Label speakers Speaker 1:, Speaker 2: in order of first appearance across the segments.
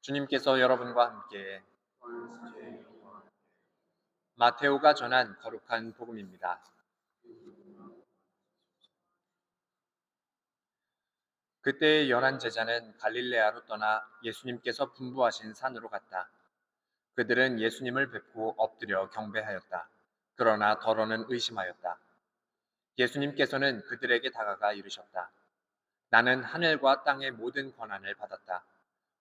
Speaker 1: 주님께서 여러분과 함께 마테오가 전한 거룩한 복음입니다. 그때 열한 제자는 갈릴레아로 떠나 예수님께서 분부하신 산으로 갔다. 그들은 예수님을 뵙고 엎드려 경배하였다. 그러나 더러는 의심하였다. 예수님께서는 그들에게 다가가 이르셨다. 나는 하늘과 땅의 모든 권한을 받았다.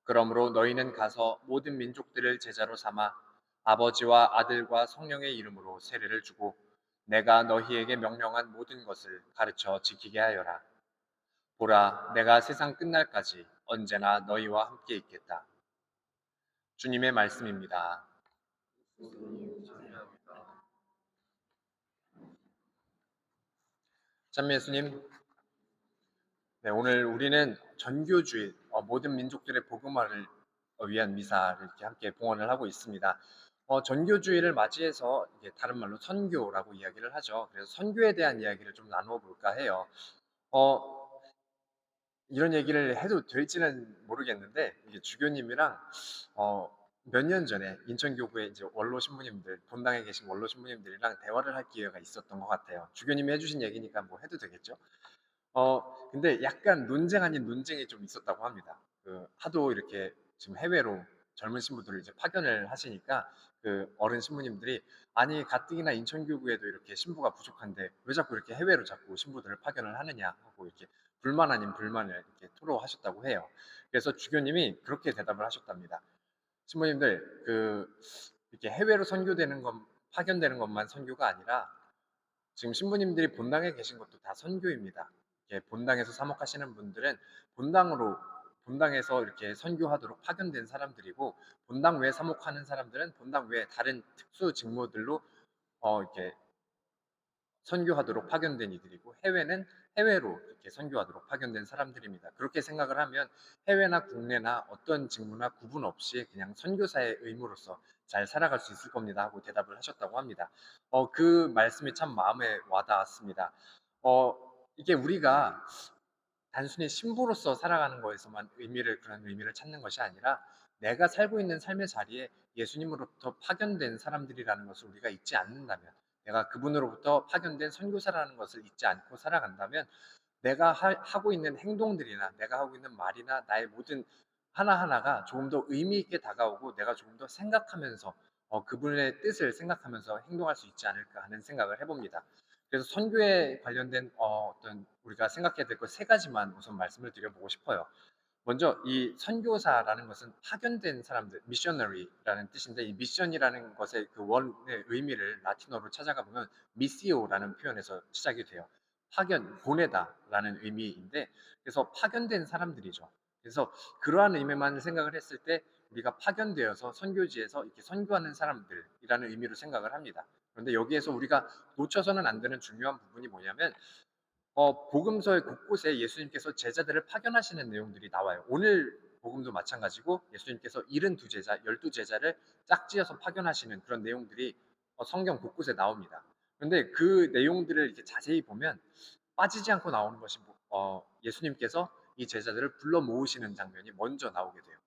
Speaker 1: 그러므로 너희는 가서 모든 민족들을 제자로 삼아 아버지와 아들과 성령의 이름으로 세례를 주고 내가 너희에게 명령한 모든 것을 가르쳐 지키게 하여라. 보라, 내가 세상 끝날까지 언제나 너희와 함께 있겠다. 주님의 말씀입니다. 참 예수님, 네, 오늘 우리는 전교주의 어, 모든 민족들의 복음화를 위한 미사를 이렇게 함께 봉헌을 하고 있습니다. 어, 전교주의를 맞이해서 다른 말로 선교라고 이야기를 하죠. 그래서 선교에 대한 이야기를 좀 나누어 볼까 해요. 어, 이런 얘기를 해도 될지는 모르겠는데 이게 주교님이랑 어, 몇 년 전에 인천교구에 이제 원로 신부님들 본당에 계신 원로 신부님들이랑 대화를 할 기회가 있었던 것 같아요. 주교님이 해주신 얘기니까 뭐 해도 되겠죠. 어 근데 약간 논쟁 아닌 논쟁이 좀 있었다고 합니다. 그 하도 이렇게 지금 해외로 젊은 신부들을 이제 파견을 하시니까 그 어른 신부님들이 아니 가뜩이나 인천교구에도 이렇게 신부가 부족한데 왜 자꾸 이렇게 해외로 자꾸 신부들을 파견을 하느냐 하고 이렇게 불만 아닌 불만을 이렇게 토로하셨다고 해요. 그래서 주교님이 그렇게 대답을 하셨답니다. 신부님들 그 이렇게 해외로 선교되는 것 파견되는 것만 선교가 아니라 지금 신부님들이 본당에 계신 것도 다 선교입니다. 본당에서 사목하시는 분들은 본당으로 본당에서 이렇게 선교하도록 파견된 사람들이고 본당 외 사목하는 사람들은 본당 외 다른 특수 직무들로 어 이렇게 선교하도록 파견된 이들이고 해외는 해외로 이렇게 선교하도록 파견된 사람들입니다. 그렇게 생각을 하면 해외나 국내나 어떤 직무나 구분 없이 그냥 선교사의 의무로서 잘 살아갈 수 있을 겁니다 하고 대답을 하셨다고 합니다. 어, 그 말씀이 참 마음에 와닿았습니다. 어, 이게 우리가 단순히 신부로서 살아가는 거에서만 의미를 그런 의미를 찾는 것이 아니라 내가 살고 있는 삶의 자리에 예수님으로부터 파견된 사람들이라는 것을 우리가 잊지 않는다면 내가 그분으로부터 파견된 선교사라는 것을 잊지 않고 살아간다면 내가 하, 고 있는 행동들이나 내가 하고 있는 말이나 나의 모든 하나하나가 조금 더 의미 있게 다가오고 내가 조금 더 생각하면서 어, 그분의 뜻을 생각하면서 행동할 수 있지 않을까 하는 생각을 해봅니다. 그래서 선교에 관련된 어, 떤 우리가 생각해야 될 것 세 가지만 우선 말씀을 드려보고 싶어요. 먼저 이 선교사라는 것은 파견된 사람들, 미셔너리라는 뜻인데 이 미션이라는 것의 그 원의 의미를 라틴어로 찾아가 보면 미시오라는 표현에서 시작이 돼요. 파견, 보내다라는 의미인데 그래서 파견된 사람들이죠. 그래서 그러한 의미만 생각을 했을 때 우리가 파견되어서 선교지에서 이렇게 선교하는 사람들이라는 의미로 생각을 합니다. 그런데 여기에서 우리가 놓쳐서는 안 되는 중요한 부분이 뭐냐면 어, 복음서의 곳곳에 예수님께서 제자들을 파견하시는 내용들이 나와요. 오늘 복음도 마찬가지고 예수님께서 72제자, 12제자를 짝지어서 파견하시는 그런 내용들이 어, 성경 곳곳에 나옵니다. 그런데 그 내용들을 이렇게 자세히 보면 빠지지 않고 나오는 것이 뭐, 어, 예수님께서 이 제자들을 불러 모으시는 장면이 먼저 나오게 돼요.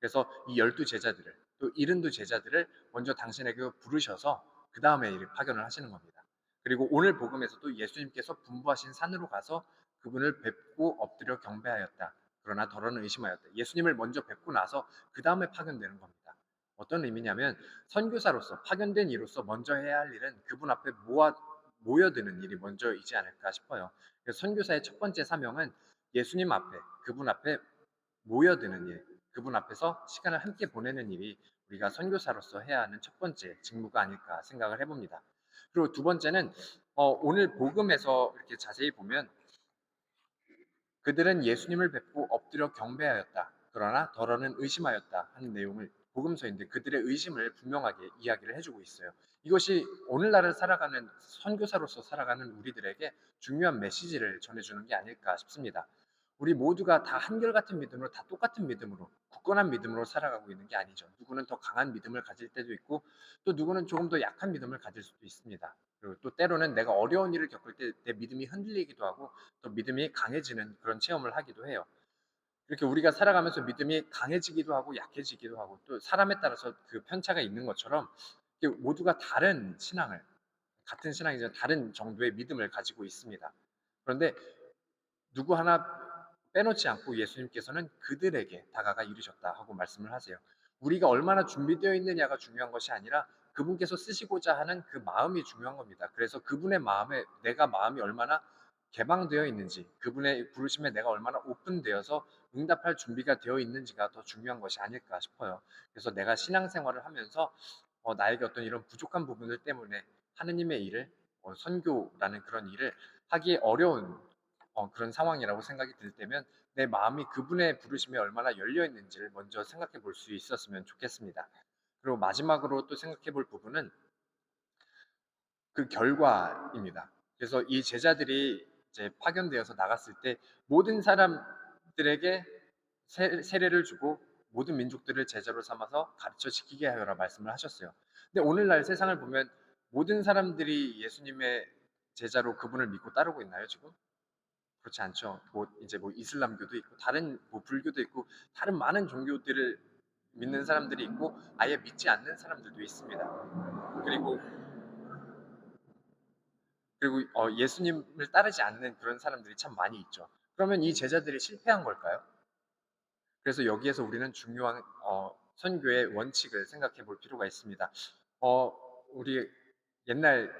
Speaker 1: 그래서 이 열두 제자들을 또 일흔두 제자들을 먼저 당신에게 부르셔서 그 다음에 파견을 하시는 겁니다. 그리고 오늘 복음에서도 예수님께서 분부하신 산으로 가서 그분을 뵙고 엎드려 경배하였다. 그러나 덜어는 의심하였다. 예수님을 먼저 뵙고 나서 그 다음에 파견되는 겁니다. 어떤 의미냐면 선교사로서 파견된 이로서 먼저 해야 할 일은 그분 앞에 모아 모여드는 일이 먼저이지 않을까 싶어요. 그래서 선교사의 첫 번째 사명은 예수님 앞에 그분 앞에 모여드는 일, 그분 앞에서 시간을 함께 보내는 일이 우리가 선교사로서 해야 하는 첫 번째 직무가 아닐까 생각을 해봅니다. 그리고 두 번째는 어, 오늘 복음에서 이렇게 자세히 보면 그들은 예수님을 뵙고 엎드려 경배하였다. 그러나 더러는 의심하였다 하는 내용을 복음서인데 그들의 의심을 분명하게 이야기를 해주고 있어요. 이것이 오늘날을 살아가는 선교사로서 살아가는 우리들에게 중요한 메시지를 전해주는 게 아닐까 싶습니다. 우리 모두가 다 한결같은 믿음으로 다 똑같은 믿음으로 굳건한 믿음으로 살아가고 있는 게 아니죠. 누구는 더 강한 믿음을 가질 때도 있고 또 누구는 조금 더 약한 믿음을 가질 수도 있습니다. 그리고 또 때로는 내가 어려운 일을 겪을 때 내 믿음이 흔들리기도 하고 또 믿음이 강해지는 그런 체험을 하기도 해요. 이렇게 우리가 살아가면서 믿음이 강해지기도 하고 약해지기도 하고 또 사람에 따라서 그 편차가 있는 것처럼 모두가 다른 신앙을 같은 신앙이지만 다른 정도의 믿음을 가지고 있습니다. 그런데 누구 하나 빼놓지 않고 예수님께서는 그들에게 다가가 이르셨다 하고 말씀을 하세요. 우리가 얼마나 준비되어 있느냐가 중요한 것이 아니라 그분께서 쓰시고자 하는 그 마음이 중요한 겁니다. 그래서 그분의 마음에 내가 마음이 얼마나 개방되어 있는지, 그분의 부르심에 내가 얼마나 오픈되어서 응답할 준비가 되어 있는지가 더 중요한 것이 아닐까 싶어요. 그래서 내가 신앙생활을 하면서 어, 나에게 어떤 이런 부족한 부분들 때문에 하느님의 일을 어, 선교라는 그런 일을 하기 어려운 어, 그런 상황이라고 생각이 들 때면 내 마음이 그분의 부르심에 얼마나 열려 있는지를 먼저 생각해 볼 수 있었으면 좋겠습니다. 그리고 마지막으로 또 생각해 볼 부분은 그 결과입니다. 그래서 이 제자들이 이제 파견되어서 나갔을 때 모든 사람들에게 세- 세례를 주고 모든 민족들을 제자로 삼아서 가르쳐 지키게 하여라 말씀을 하셨어요. 근데 오늘날 세상을 보면 모든 사람들이 예수님의 제자로 그분을 믿고 따르고 있나요, 지금? 그렇지 않죠. 뭐 이제 뭐 이슬람교도 있고 다른 뭐 불교도 있고 다른 많은 종교들을 믿는 사람들이 있고 아예 믿지 않는 사람들도 있습니다. 그리고 그리고 어, 예수님을 따르지 않는 그런 사람들이 참 많이 있죠. 그러면 이 제자들이 실패한 걸까요? 그래서 여기에서 우리는 중요한 어, 선교의 원칙을 생각해 볼 필요가 있습니다. 어, 우리 옛날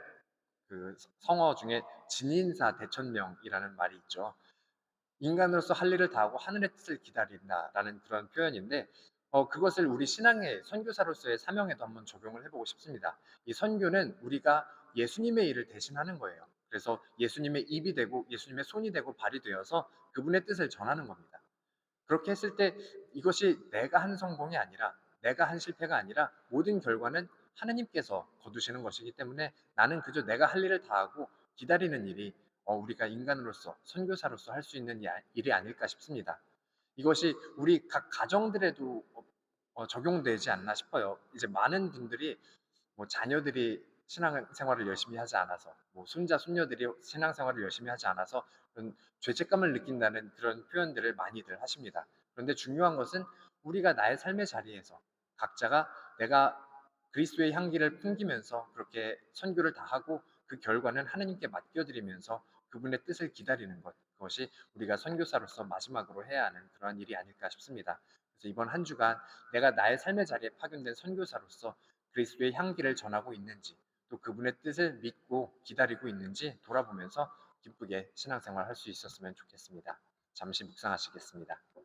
Speaker 1: 그 성어 중에 진인사 대천명이라는 말이 있죠. 인간으로서 할 일을 다하고 하늘의 뜻을 기다린다라는 그런 표현인데 어, 그것을 우리 신앙의 선교사로서의 사명에도 한번 적용을 해보고 싶습니다. 이 선교는 우리가 예수님의 일을 대신하는 거예요. 그래서 예수님의 입이 되고 예수님의 손이 되고 발이 되어서 그분의 뜻을 전하는 겁니다. 그렇게 했을 때 이것이 내가 한 성공이 아니라 내가 한 실패가 아니라 모든 결과는 하느님께서 거두시는 것이기 때문에 나는 그저 내가 할 일을 다하고 기다리는 일이 어, 우리가 인간으로서 선교사로서 할 수 있는 이- 일이 아닐까 싶습니다. 이것이 우리 각 가정들에도 어, 어, 적용되지 않나 싶어요. 이제 많은 분들이 뭐 자녀들이 신앙생활을 열심히 하지 않아서, 뭐 손자 손녀들이 신앙생활을 열심히 하지 않아서 그런 죄책감을 느낀다는 그런 표현들을 많이들 하십니다. 그런데 중요한 것은 우리가 나의 삶의 자리에서 각자가 내가 그리스도의 향기를 풍기면서 그렇게 선교를 다하고 그 결과는 하느님께 맡겨드리면서 그분의 뜻을 기다리는 것 그것이 우리가 선교사로서 마지막으로 해야 하는 그러한 일이 아닐까 싶습니다. 그래서 이번 한 주간 내가 나의 삶의 자리에 파견된 선교사로서 그리스도의 향기를 전하고 있는지 또 그분의 뜻을 믿고 기다리고 있는지 돌아보면서 기쁘게 신앙생활 할 수 있었으면 좋겠습니다. 잠시 묵상하시겠습니다.